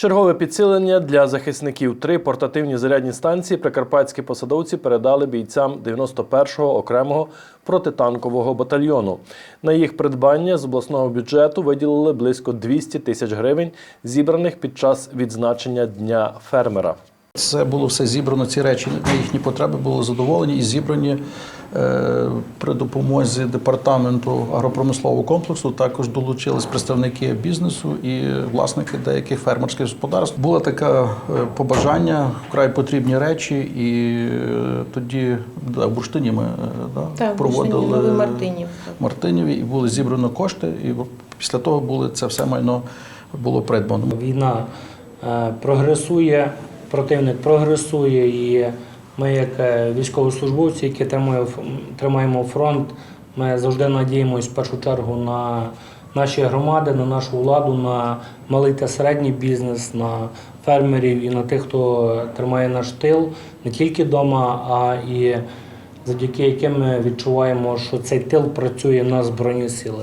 Чергове підсилення для захисників. Три портативні зарядні станції прикарпатські посадовці передали бійцям 91-го окремого протитанкового батальйону. На їх придбання з обласного бюджету виділили близько 200 тисяч гривень, зібраних під час відзначення Дня фермера. Це було все зібрано, ці речі на їхні потреби були задоволені і зібрані е, при допомозі департаменту агропромислового комплексу. Також долучились представники бізнесу і власники деяких фермерських господарств. Було таке побажання, вкрай потрібні речі, і е, тоді да, в бурштині ми е, да, Так, проводили Бурштині, Мартинів. Мартиніві, і були зібрано кошти, і після того були це все майно було придбано. Війна е, прогресує, противник прогресує, і ми, як е, військовослужбовці, які тримаємо, фронт, ми завжди надіємося в першу чергу на наші громади, на нашу владу, на малий та середній бізнес, на фермерів і на тих, хто тримає наш тил не тільки вдома, а і завдяки яким ми відчуваємо, що цей тил працює на Збройні сили.